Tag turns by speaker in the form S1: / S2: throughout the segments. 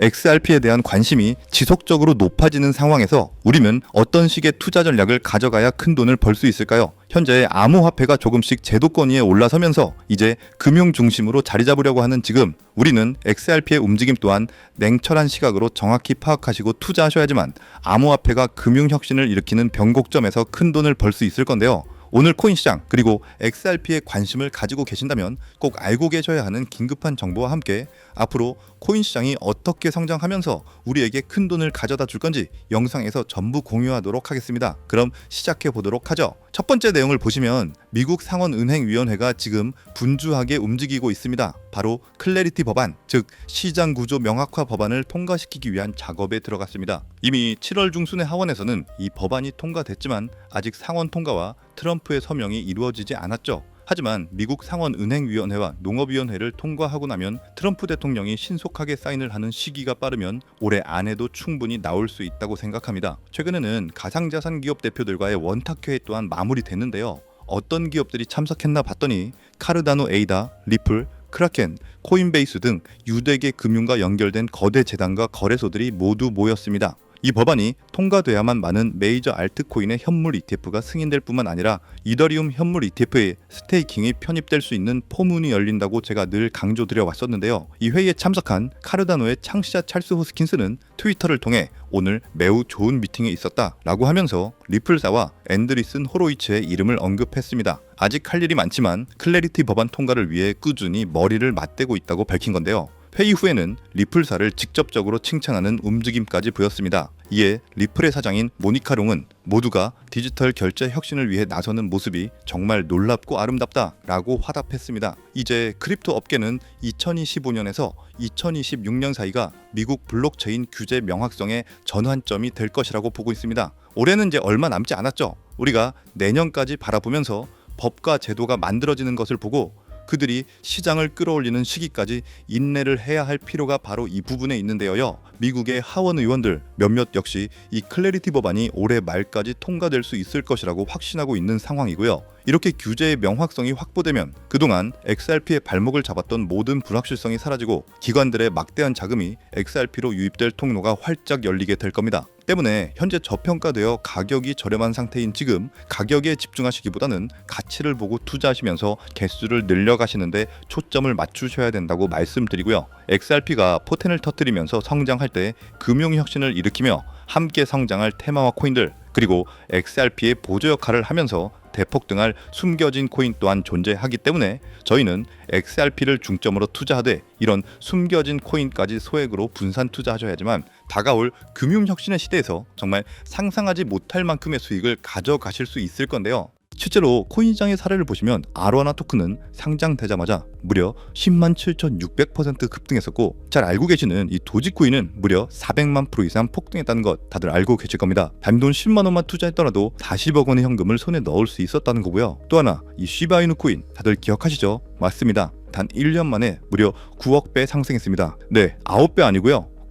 S1: XRP에 대한 관심이 지속적으로 높아지는 상황에서 우리는 어떤 식의 투자 전략을 가져가야 큰 돈을 벌 수 있을까요? 현재 암호화폐가 조금씩 제도권 위에 올라서면서 이제 금융 중심으로 자리 잡으려고 하는 지금 우리는 XRP의 움직임 또한 냉철한 시각으로 정확히 파악하시고 투자하셔야지만 암호화폐가 금융 혁신을 일으키는 변곡점에서 큰 돈을 벌 수 있을 건데요. 오늘 코인 시장 그리고 XRP에 관심을 가지고 계신다면 꼭 알고 계셔야 하는 긴급한 정보와 함께 앞으로 코인 시장이 어떻게 성장하면서 우리에게 큰 돈을 가져다 줄 건지 영상에서 전부 공유하도록 하겠습니다. 그럼 시작해 보도록 하죠. 첫 번째 내용을 보시면 미국 상원은행위원회가 지금 분주하게 움직이고 있습니다. 바로 클래리티 법안, 즉 시장 구조 명확화 법안을 통과시키기 위한 작업에 들어갔습니다. 이미 7월 중순에 하원에서는 이 법안이 통과됐지만 아직 상원 통과와 트럼프의 서명이 이루어지지 않았죠. 하지만 미국 상원 은행위원회와 농업위원회를 통과하고 나면 트럼프 대통령이 신속하게 사인을 하는 시기가 빠르면 올해 안에도 충분히 나올 수 있다고 생각합니다. 최근에는 가상자산 기업 대표들과의 원탁회의 또한 마무리됐는데요. 어떤 기업들이 참석했나 봤더니 카르다노 에이다, 리플, 크라켄, 코인베이스 등 유대계 금융과 연결된 거대 재단과 거래소들이 모두 모였습니다. 이 법안이 통과돼야만 많은 메이저 알트코인의 현물 ETF가 승인될 뿐만 아니라 이더리움 현물 ETF에 스테이킹이 편입될 수 있는 포문이 열린다고 제가 늘 강조드려 왔었는데요. 이 회의에 참석한 카르다노의 창시자 찰스 호스킨스는 트위터를 통해 오늘 매우 좋은 미팅이 있었다라고 하면서 리플사와 앤드리슨 호로이츠의 이름을 언급했습니다. 아직 할 일이 많지만 클래리티 법안 통과를 위해 꾸준히 머리를 맞대고 있다고 밝힌 건데요. 회의 후에는 리플사를 직접적으로 칭찬하는 움직임까지 보였습니다. 이에 리플의 사장인 모니카 롱은 모두가 디지털 결제 혁신을 위해 나서는 모습이 정말 놀랍고 아름답다 라고 화답했습니다. 이제 크립토 업계는 2025년에서 2026년 사이가 미국 블록체인 규제 명확성의 전환점이 될 것이라고 보고 있습니다. 올해는 이제 얼마 남지 않았죠. 우리가 내년까지 바라보면서 법과 제도가 만들어지는 것을 보고 그들이 시장을 끌어올리는 시기까지 인내를 해야 할 필요가 바로 이 부분에 있는데요. 미국의 하원 의원들 몇몇 역시 이 클래리티 법안이 올해 말까지 통과될 수 있을 것이라고 확신하고 있는 상황이고요. 이렇게 규제의 명확성이 확보되면 그동안 XRP의 발목을 잡았던 모든 불확실성이 사라지고 기관들의 막대한 자금이 XRP로 유입될 통로가 활짝 열리게 될 겁니다. 때문에 현재 저평가되어 가격이 저렴한 상태인 지금 가격에 집중하시기보다는 가치를 보고 투자하시면서 개수를 늘려가시는데 초점을 맞추셔야 된다고 말씀드리고요. XRP가 포텐을 터뜨리면서 성장할 때 금융 혁신을 일으키며 함께 성장할 테마와 코인들 그리고 XRP의 보조 역할을 하면서 대폭 등할 숨겨진 코인 또한 존재하기 때문에 저희는 XRP를 중점으로 투자하되 이런 숨겨진 코인까지 소액으로 분산 투자하셔야지만 다가올 금융 혁신의 시대에서 정말 상상하지 못할 만큼의 수익을 가져가실 수 있을 건데요. 실제로 코인시장의 사례를 보시면 아로하나 토큰은 상장되자마자 무려 10만 7,600% 급등했었고 잘 알고 계시는 이 도지코인은 무려 400만 프로 이상 폭등했다는 것 다들 알고 계실 겁니다. 단돈 10만 원만 투자했더라도 40억 원의 현금을 손에 넣을 수 있었다는 거고요. 또 하나 이 시바이누 코인 다들 기억하시죠? 맞습니다. 단 1년 만에 무려 9억 배 상승했습니다. 네, 9배 아니고요.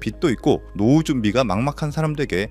S1: 빚도 있고 노후 준비가 막막한 사람들에게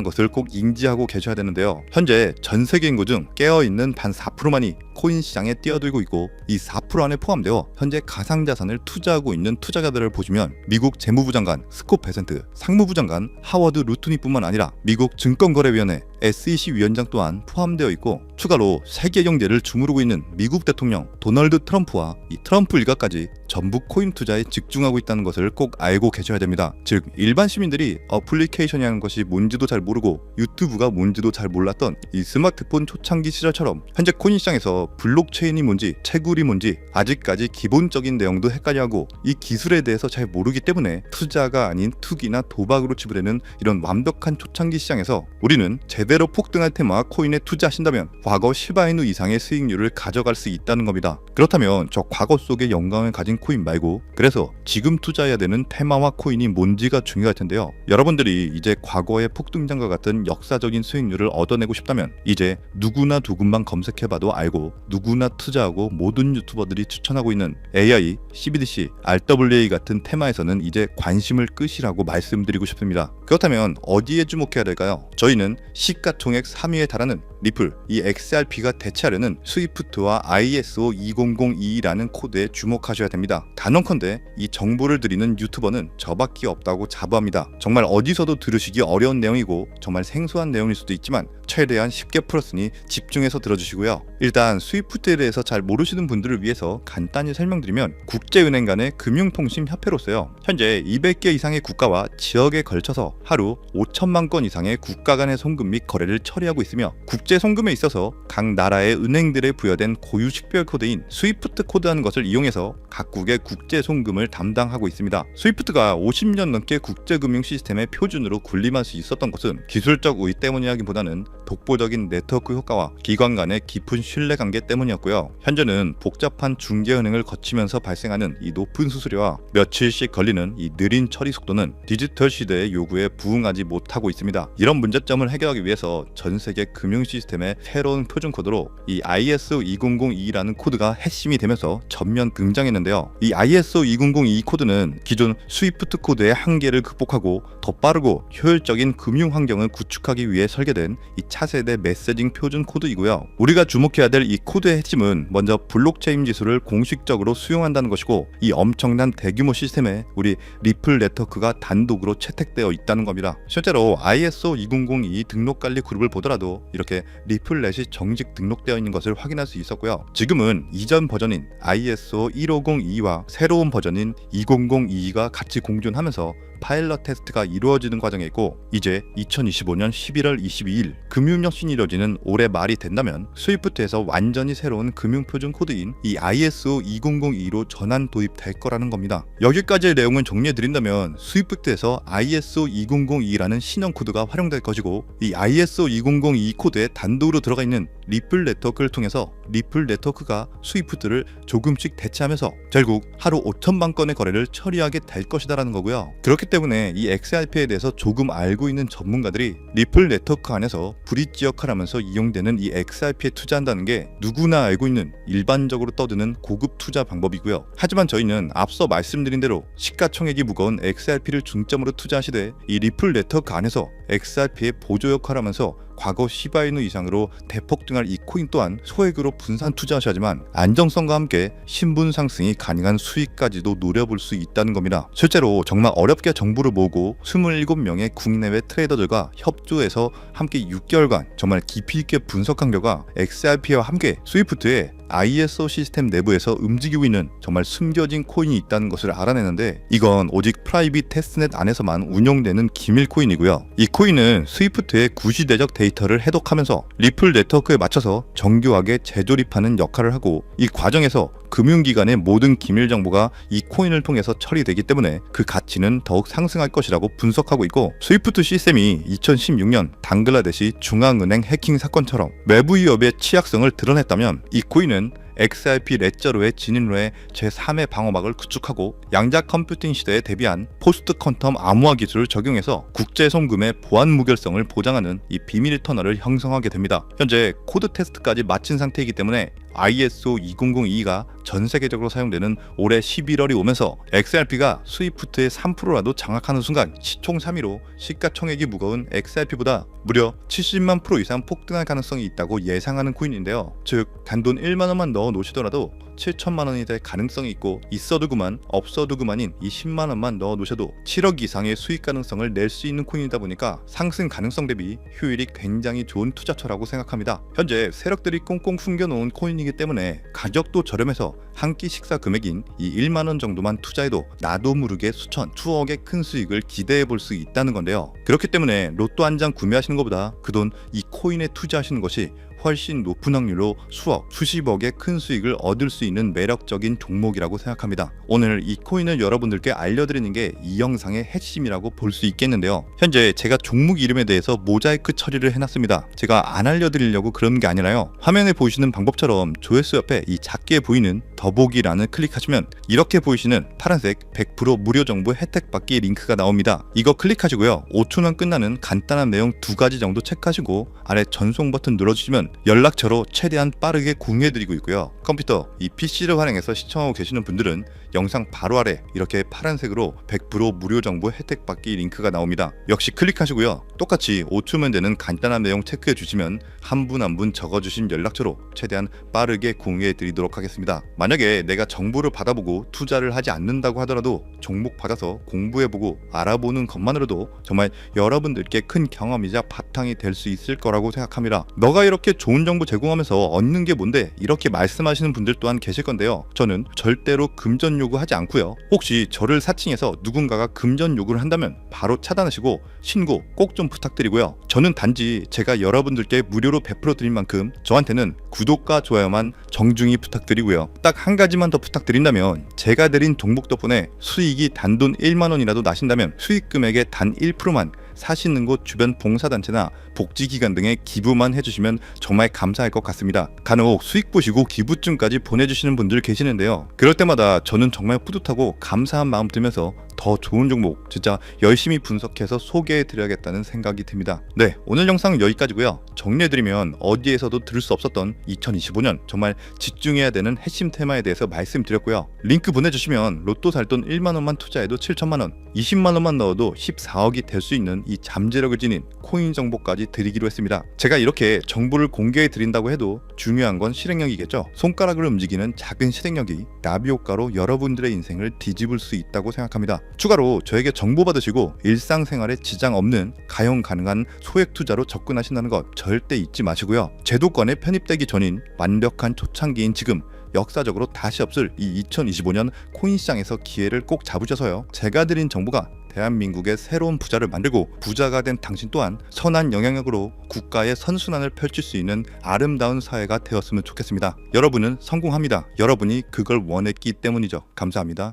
S1: 것을 꼭 인지하고 계셔야 되는데요. 현재 전 세계 인구 중 깨어 있는 반 4%만이 코인 시장에 뛰어들고 있고 이 4% 안에 포함되어 현재 가상 자산을 투자하고 있는 투자자들을 보시면 미국 재무부 장관 스콧 베센트, 상무부 장관 하워드 루트니뿐만 아니라 미국 증권거래위원회 SEC 위원장 또한 포함되어 있고 추가로 세계 경제를 주무르고 있는 미국 대통령 도널드 트럼프와 이 트럼프 일가까지 전부 코인 투자에 집중하고 있다는 것을 꼭 알고 계셔야 됩니다. 즉 일반 시민들이 어플리케이션이라는 것이 뭔지도 잘 모르고 유튜브가 뭔지도 잘 몰랐던 이 스마트폰 초창기 시절처럼 현재 코인 시장에서 블록체인이 뭔지 채굴이 뭔지 아직까지 기본적인 내용도 헷갈려하고 이 기술에 대해서 잘 모르기 때문에 투자가 아닌 투기나 도박으로 치부되는 이런 완벽한 초창기 시장에서 우리는 제대로 폭등할 테마 코인에 투자하신다면 과거 시바이누 이상의 수익률을 가져갈 수 있다는 겁니다. 그렇다면 저 과거 속의 영광을 가진 코인 말고 그래서 지금 투자해야 되는 테마와 코인이 뭔지가 중요할 텐데요. 여러분들이 이제 과거의 폭등장과 같은 역사적인 수익률을 얻어내고 싶다면 이제 누구나 누군만 검색해봐도 알고 누구나 투자하고 모든 유튜버들이 추천하고 있는 AI, CBDC, RWA 같은 테마에서는 이제 관심을 끄시라고 말씀드리고 싶습니다. 그렇다면 어디에 주목해야 될까요? 저희는 시가총액 3위에 달하는 리플, 이 XRP가 대체하려는 스위프트와 ISO 2002라는 코드에 주목하셔야 됩니다. 단언컨대 이 정보를 드리는 유튜버는 저밖에 없다고 자부합니다. 정말 어디서도 들으시기 어려운 내용이고 정말 생소한 내용일 수도 있지만 최대한 쉽게 풀었으니 집중해서 들어주시고요. 일단 스위프트에 대해서 잘 모르시는 분들을 위해서 간단히 설명드리면 국제은행 간의 금융통신 협회로서요. 현재 200개 이상의 국가와 지역에 걸쳐서 하루 5천만 건 이상의 국가 간의 송금 및 거래를 처리하고 있으며 국제 송금에 있어서 각 나라의 은행들에 부여된 고유 식별 코드인 스위프트 코드라는 것을 이용해서 각국의 국제 송금을 담당하고 있습니다. 스위프트가 50년 넘게 국제 금융 시스템의 표준으로 군림할 수 있었던 것은 기술적 우위 때문이라기보다는 독보적인 네트워크 효과와 기관 간의 깊은 신뢰 관계 때문이었고요. 현재는 복잡한 중개은행을 거치면서 발생하는 이 높은 수수료와 며칠씩 걸리는 이 느린 처리 속도는 디지털 시대의 요구에 부응하지 못하고 있습니다. 이런 문제점을 해결하기 위해서 전 세계 금융 시스템의 새로운 표준 코드로 이 ISO 2002라는 코드가 핵심이 되면서 전면 등장했는데요. 이 ISO 2002 코드는 기존 스위프트 코드의 한계를 극복하고 더 빠르고 효율적인 금융 환경을 구축하기 위해 설계된 이 차세대 메시징 표준 코드이고요. 우리가 주목해야 될 이 코드의 핵심은 먼저 블록체인 기술을 공식적으로 수용한다는 것이고 이 엄청난 대규모 시스템에 우리 리플 네트워크가 단독으로 채택되어 있다는 겁니다. 실제로 ISO 2002 등록 관리 그룹을 보더라도 이렇게 리플넷이 정식 등록되어 있는 것을 확인할 수 있었고요. 지금은 이전 버전인 ISO 1502와 새로운 버전인 2002가 같이 공존하면서 파일럿 테스트가 이루어지는 과정에 있고 이제 2025년 11월 22일 금융혁신이 이뤄지는 올해 말이 된다면 스위프트에서 완전히 새로운 금융 표준 코드인 이 ISO 2002로 전환 도입될 거라는 겁니다. 여기까지의 내용을 정리해 드린다면 스위프트에서 ISO 2002라는 신형 코드가 활용될 것이고 이 ISO 2002 코드에 단독으로 들어가 있는 리플 네트워크를 통해서 리플 네트워크가 스위프트를 조금씩 대체하면서 결국 하루 5천만 건의 거래를 처리하게 될 것이다라는 거고요. 그렇기 때문에 이 XRP에 대해서 조금 알고 있는 전문가들이 리플 네트워크 안에서 브릿지 역할을 하면서 이용되는 이 XRP에 투자한다는 게 누구나 알고 있는 일반적으로 떠드는 고급 투자 방법이고요. 하지만 저희는 앞서 말씀드린 대로 시가총액이 무거운 XRP를 중점으로 투자하시되 이 리플 네트워크 안에서 XRP의 보조 역할을 하면서 과거 시바이누 이상으로 대폭등할 이 코인 또한 소액으로 분산 투자하셔야지만 안정성과 함께 신분 상승이 가능한 수익까지도 노려볼 수 있다는 겁니다. 실제로 정말 어렵게 정보를 모으고 27명의 국내외 트레이더들과 협조해서 함께 6개월간 정말 깊이 있게 분석한 결과 XRP와 함께 스위프트에 ISO 시스템 내부에서 움직이고 있는 정말 숨겨진 코인이 있다는 것을 알아내는데 이건 오직 프라이빗 테스트넷 안에서만 운영되는 기밀 코인이고요. 이 코인은 스위프트의 구시대적 데이터를 해독하면서 리플 네트워크에 맞춰서 정교하게 재조립하는 역할을 하고 이 과정에서 금융기관의 모든 기밀 정보가 이 코인을 통해서 처리되기 때문에 그 가치는 더욱 상승할 것이라고 분석하고 있고 스위프트 시스템이 2016년 당글라데시 중앙은행 해킹 사건처럼 외부 위협의 취약성을 드러냈다면 이 코인은 XRP 레저로의 진입로의 제3의 방어막을 구축하고 양자 컴퓨팅 시대에 대비한 포스트 퀀텀 암호화 기술을 적용해서 국제 송금의 보안 무결성을 보장하는 이 비밀 터널을 형성하게 됩니다. 현재 코드 테스트까지 마친 상태이기 때문에 ISO 2002가 전 세계적으로 사용되는 올해 11월이 오면서 XRP가 스위프트의 3%라도 장악하는 순간 시총 3위로 시가총액이 무거운 XRP보다 무려 70만 프로 이상 폭등할 가능성이 있다고 예상하는 코인인데요. 즉 단돈 1만 원만 넣어 놓으시더라도 7천만 원이 될 가능성이 있고 있어도 그만 없어도 그만인 이 10만 원만 넣어 놓으셔도 7억 이상의 수익 가능성을 낼 수 있는 코인이다 보니까 상승 가능성 대비 효율이 굉장히 좋은 투자처라고 생각합니다. 현재 세력들이 꽁꽁 숨겨놓은 코인이기 때문에 가격도 저렴해서 한 끼 식사 금액인 이 1만 원 정도만 투자해도 나도 모르게 수천, 수억의 큰 수익을 기대해 볼 수 있다는 건데요. 그렇기 때문에 로또 한 장 구매하시는 것보다 그 돈 이 코인에 투자하시는 것이 훨씬 높은 확률로 수억, 수십억의 큰 수익을 얻을 수 있는 매력적인 종목이라고 생각합니다. 오늘 이 코인을 여러분들께 알려드리는 게 이 영상의 핵심이라고 볼 수 있겠는데요. 현재 제가 종목 이름에 대해서 모자이크 처리를 해놨습니다. 제가 안 알려드리려고 그런 게 아니라요. 화면에 보이시는 방법처럼 조회수 옆에 이 작게 보이는 더보기란을 클릭하시면 이렇게 보이시는 파란색 100% 무료 정보 혜택 받기 링크가 나옵니다. 이거 클릭하시고요. 5초면 끝나는 간단한 내용 두 가지 정도 체크하시고 아래 전송 버튼 눌러주시면 연락처로 최대한 빠르게 공유해드리고 있고요. 컴퓨터, 이 PC를 활용해서 시청하고 계시는 분들은 영상 바로 아래 이렇게 파란색으로 100% 무료 정보 혜택 받기 링크가 나옵니다. 역시 클릭하시고요. 똑같이 5초면 되는 간단한 내용 체크해 주시면 한 분 한 분 적어주신 연락처로 최대한 빠르게 공유해 드리도록 하겠습니다. 만약에 내가 정보를 받아보고 투자를 하지 않는다고 하더라도 종목 받아서 공부해보고 알아보는 것만으로도 정말 여러분들께 큰 경험이자 바탕이 될 수 있을 거라고 생각합니다. 너가 이렇게 좋은 정보 제공하면서 얻는 게 뭔데 이렇게 말씀하시는 분들 또한 계실 건데요. 저는 절대로 금전 요구하지 않고요. 혹시 저를 사칭해서 누군가가 금전 요구를 한다면 바로 차단하시고 신고 꼭 좀 부탁드리고요. 저는 단지 제가 여러분들께 무료로 베풀어 드린 만큼 저한테는 구독과 좋아요만 정중히 부탁드리고요. 딱 한 가지만 더 부탁드린다면 제가 드린 종목 덕분에 수익이 단돈 1만 원이라도 나신다면 수익 금액의 단 1%만 사시는 곳 주변 봉사단체나 복지기관 등에 기부만 해주시면 정말 감사할 것 같습니다. 간혹 수익 보시고 기부증까지 보내주시는 분들 계시는데요. 그럴 때마다 저는 정말 뿌듯하고 감사한 마음 들면서 더 좋은 종목 진짜 열심히 분석해서 소개해 드려야겠다는 생각이 듭니다. 네, 오늘 영상은 여기까지고요. 정리해 드리면 어디에서도 들을 수 없었던 2025년 정말 집중해야 되는 핵심 테마에 대해서 말씀드렸고요. 링크 보내 주시면 로또 살 돈 1만 원만 투자해도 7천만 원, 20만 원만 넣어도 14억이 될 수 있는 이 잠재력을 지닌 코인 정보까지 드리기로 했습니다. 제가 이렇게 정보를 공개해 드린다고 해도 중요한 건 실행력이겠죠. 손가락을 움직이는 작은 실행력이 나비 효과로 여러분들의 인생을 뒤집을 수 있다고 생각합니다. 추가로 저에게 정보 받으시고 일상생활에 지장 없는 가용 가능한 소액 투자로 접근하신다는 것 절대 잊지 마시고요. 제도권에 편입되기 전인 완벽한 초창기인 지금 역사적으로 다시 없을 이 2025년 코인 시장에서 기회를 꼭 잡으셔서요. 제가 드린 정보가 대한민국의 새로운 부자를 만들고 부자가 된 당신 또한 선한 영향력으로 국가의 선순환을 펼칠 수 있는 아름다운 사회가 되었으면 좋겠습니다. 여러분은 성공합니다. 여러분이 그걸 원했기 때문이죠. 감사합니다.